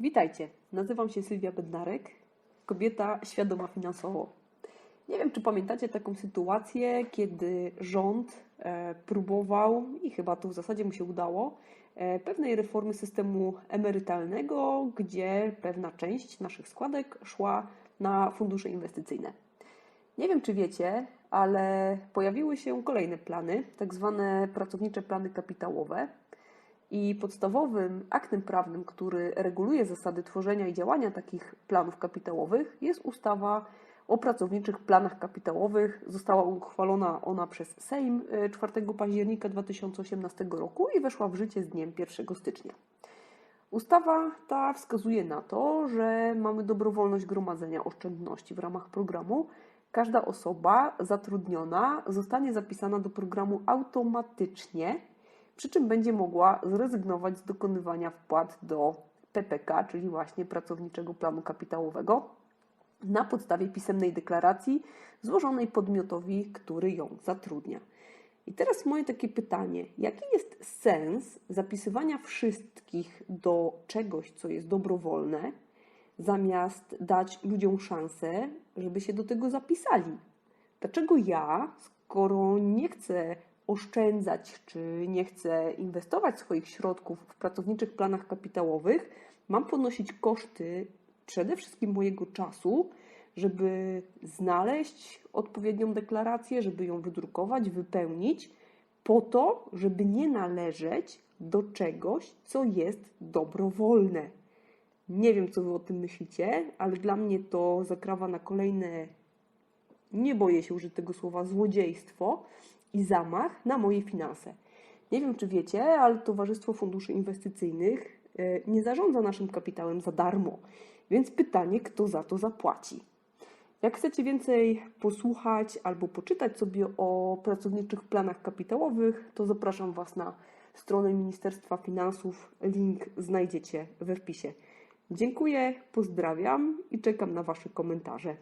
Witajcie, nazywam się Sylwia Bednarek, kobieta świadoma finansowo. Nie wiem, czy pamiętacie taką sytuację, kiedy rząd e, próbował, i chyba to w zasadzie mu się udało, e, pewnej reformy systemu emerytalnego, gdzie pewna część naszych składek szła na fundusze inwestycyjne. Nie wiem, czy wiecie, ale pojawiły się kolejne plany, tak zwane pracownicze plany kapitałowe. I podstawowym aktem prawnym, który reguluje zasady tworzenia i działania takich planów kapitałowych, jest ustawa o pracowniczych planach kapitałowych. Została uchwalona ona przez Sejm e, 4 października 2018 roku i weszła w życie z dniem 1 stycznia. Ustawa ta wskazuje na to, że mamy dobrowolność gromadzenia oszczędności w ramach programu. Każda osoba zatrudniona zostanie zapisana do programu automatycznie, przy czym będzie mogła zrezygnować z dokonywania wpłat do PPK, czyli właśnie pracowniczego planu kapitałowego, na podstawie pisemnej deklaracji złożonej podmiotowi, który ją zatrudnia. I teraz moje takie pytanie: jaki jest sens zapisywania wszystkich do czegoś, co jest dobrowolne, zamiast dać ludziom szansę, żeby się do tego zapisali? Dlaczego ja, skoro nie chcę oszczędzać czy nie chcę inwestować swoich środków w pracowniczych planach kapitałowych, mam ponosić koszty przede wszystkim mojego czasu, żeby znaleźć odpowiednią deklarację, żeby ją wydrukować, wypełnić, po to, żeby nie należeć do czegoś, co jest dobrowolne. Nie wiem, co Wy o tym myślicie, ale dla mnie to zakrawa na kolejne, nie boję się użyć tego słowa, złodziejstwo i zamach na moje finanse. Nie wiem, czy wiecie, ale Towarzystwo Funduszy Inwestycyjnych e, nie zarządza naszym kapitałem za darmo, więc pytanie, kto za to zapłaci. Jak chcecie więcej posłuchać albo poczytać sobie o pracowniczych planach kapitałowych, to zapraszam Was na stronę Ministerstwa Finansów. Link znajdziecie we wpisie. Dziękuję, pozdrawiam i czekam na Wasze komentarze.